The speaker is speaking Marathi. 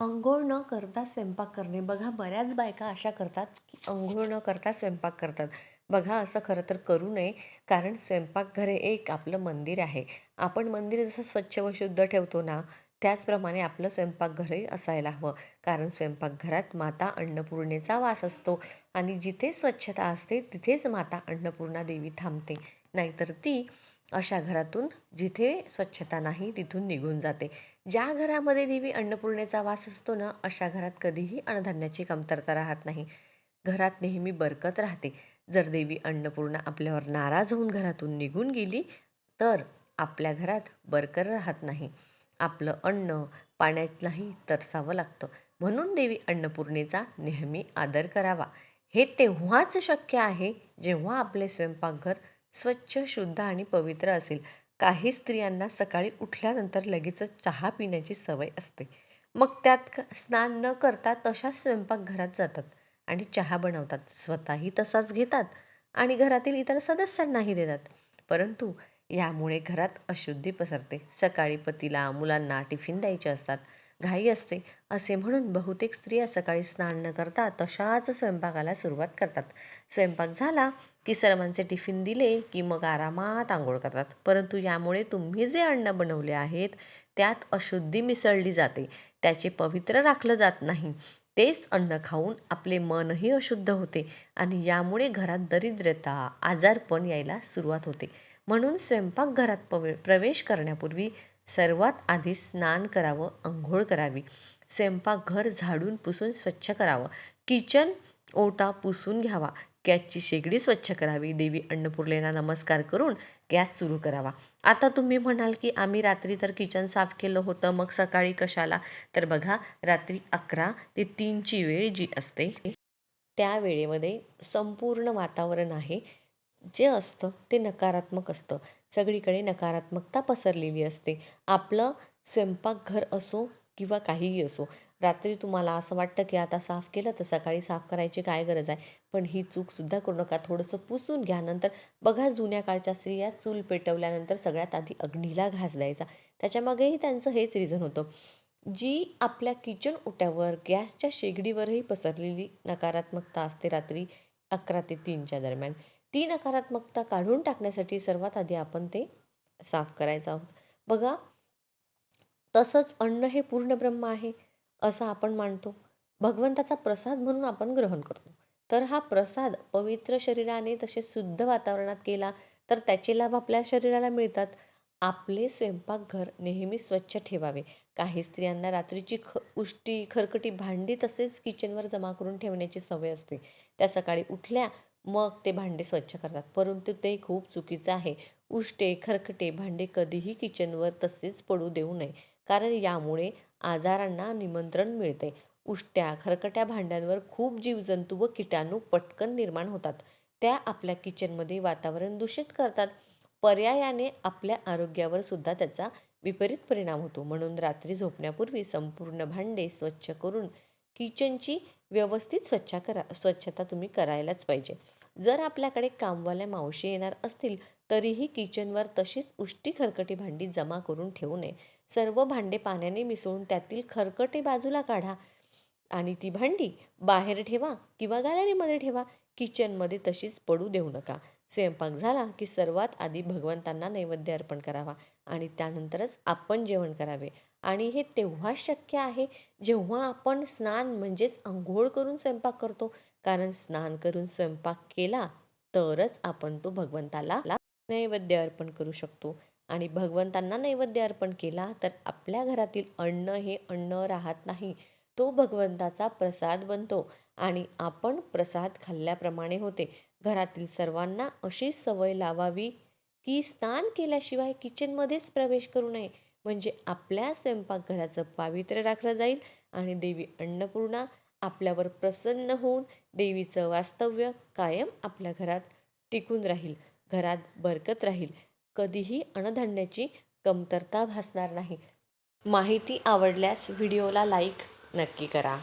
अंघोळ न करता स्वयंपाक करणे. बघा बऱ्याच बायका अशा करतात की अंघोळ न करता स्वयंपाक करतात. बघा असं खरं तर करू नये कारण स्वयंपाकघर हे एक आपलं मंदिर आहे. आपण मंदिर जसं स्वच्छ व शुद्ध ठेवतो ना त्याचप्रमाणे आपलं स्वयंपाकघरही असायला हवं. कारण स्वयंपाकघरात माता अन्नपूर्णेचा वास असतो आणि जिथे स्वच्छता असते तिथेच माता अन्नपूर्णा देवी थांबते. नाहीतर ती अशा घरातून जिथे स्वच्छता नाही तिथून निघून जाते. ज्या घरामध्ये देवी अन्नपूर्णेचा वास असतो ना अशा घरात कधीही अन्नधान्याची कमतरता राहत नाही. घरात नेहमी बरकत राहते. जर देवी अन्नपूर्णा आपल्यावर नाराज होऊन घरातून निघून गेली तर आपल्या घरात बरकर राहत नाही. आपलं अन्न पाण्यातलाही तरसावं लागतं. म्हणून देवी अन्नपूर्णेचा नेहमी आदर करावा. हे तेव्हाच शक्य आहे जेव्हा आपले स्वयंपाकघर स्वच्छ शुद्ध आणि पवित्र असेल. काही स्त्रियांना सकाळी उठल्यानंतर लगेचच चहा पिण्याची सवय असते. मग त्यात स्नान न करता तशाच स्वयंपाकघरात जातात आणि चहा बनवतात. स्वतःही तसाच घेतात आणि घरातील इतर सदस्यांनाही देतात. परंतु यामुळे घरात अशुद्धी पसरते. सकाळी पतीला मुलांना टिफिन द्यायचे असतात. घाई असते. असे म्हणून बहुतेक स्त्रिया सकाळी स्नान न करता तशाच स्वयंपाकाला सुरुवात करतात. स्वयंपाक झाला की सर्वांचे टिफिन दिले की मग आरामात आंघोळ करतात. परंतु यामुळे तुम्ही जे अन्न बनवले आहेत त्यात अशुद्धी मिसळली जाते. त्याचे पवित्र राखलं जात नाही. तेच अन्न खाऊन आपले मनही अशुद्ध होते आणि यामुळे घरात दरिद्रता आजारपण यायला सुरुवात होते. म्हणून स्वयंपाकघरात पवे प्रवेश करण्यापूर्वी सर्वात आधी स्नान करावं अंघोळ करावी. स्वयंपाकघर झाडून पुसून स्वच्छ करावं. किचन ओटा पुसून घ्यावा. गॅसची शेगडी स्वच्छ करावी. देवी अन्नपूर्लेला नमस्कार करून गॅस सुरू करावा. आता तुम्ही म्हणाल की आम्ही रात्री तर किचन साफ केलं होतं मग सकाळी कशाला? तर बघा रात्री अकरा ते तीनची वेळ जी असते त्या वेळेमध्ये संपूर्ण वातावरण आहे. जे असतं ते नकारात्मक असतं. सगळीकडे नकारात्मकता पसरलेली असते. आपलं स्वयंपाकघर असो किंवा काहीही असो. रात्री तुम्हाला असं वाटतं की आता साफ केलं तर सकाळी साफ करायची काय गरज आहे? पण ही चूकसुद्धा करू नका. थोडंसं पुसून घ्या. नंतर बघा जुन्या काळच्या स्त्रिया चूल पेटवल्यानंतर सगळ्यात आधी अग्नीला घास द्यायचा त्याच्यामागेही त्यांचं हेच रिझन होतं. जी आपल्या किचन ओट्यावर गॅसच्या शेगडीवरही पसरलेली नकारात्मकता असते रात्री अकरा ते तीनच्या दरम्यान. ती नकारात्मकता काढून टाकण्यासाठी सर्वात आधी आपण ते साफ करायचं आहोत. बघा तसंच अन्न हे पूर्ण ब्रह्म आहे असं आपण मानतो. भगवंताचा प्रसाद म्हणून आपण ग्रहण करतो. तर हा प्रसाद पवित्र शरीराने तसे शुद्ध वातावरणात केला तर त्याचे लाभ आपल्या शरीराला मिळतात. आपले स्वयंपाकघर नेहमी स्वच्छ ठेवावे. काही स्त्रियांना रात्रीची ख उष्टी खरकटी भांडी तसेच किचनवर जमा करून ठेवण्याची सवय असते. त्या सकाळी उठल्या मग ते भांडे स्वच्छ करतात. परंतु ते खूप चुकीचं आहे. उष्टे खरकटे भांडे कधीही किचनवर तसेच पडू देऊ नये. कारण यामुळे आजारांना निमंत्रण मिळते. उष्ट्या खरकट्या भांड्यांवर खूप जीवजंतू व किटाणू पटकन निर्माण होतात. त्या आपल्या किचनमध्ये वातावरण दूषित करतात. पर्यायाने आपल्या आरोग्यावर सुद्धा त्याचा विपरीत परिणाम होतो. म्हणून रात्री झोपण्यापूर्वी संपूर्ण भांडे स्वच्छ करून किचनची व्यवस्थित स्वच्छ करा स्वच्छता तुम्ही करायलाच पाहिजे. जर आपल्याकडे कामवाल्या मावशी येणार असतील तरीही किचनवर तशीच उष्टी खरकटी भांडी जमा करून ठेवू नये. सर्व भांडे पाण्याने मिसळून त्यातील खरकटे बाजूला काढा आणि ती भांडी बाहेर ठेवा किंवा गॅलरीमध्ये ठेवा. किचनमध्ये तशीच पडू देऊ नका. स्वयंपाक झाला की सर्वात आधी भगवंतांना नैवेद्य अर्पण करावा आणि त्यानंतरच आपण जेवण करावे. आणि हे तेव्हाच शक्य आहे जेव्हा आपण स्नान म्हणजेच आंघोळ करून स्वयंपाक करतो. कारण स्नान करून स्वयंपाक केला तरच आपण तो भगवंताला नैवेद्य अर्पण करू शकतो. आणि भगवंतांना नैवेद्य अर्पण केला तर आपल्या घरातील अन्न हे अन्न राहत नाही. तो भगवंताचा प्रसाद बनतो आणि आपण प्रसाद खाल्ल्याप्रमाणे होते. घरातील सर्वांना अशी सवय लावावी की स्नान केल्याशिवाय किचनमध्येच प्रवेश करू नये. म्हणजे आपल्या स्वयंपाकघराचं पावित्र्य राखलं जाईल आणि देवी अन्नपूर्णा आपल्यावर प्रसन्न होऊन देवीचं वास्तव्य कायम आपल्या घरात टिकून राहील घरात बरकत राहील. कधीही अन्नधान्याची कमतरता भासणार नाही. माहिती आवडल्यास व्हिडिओला लाईक नक्की करा.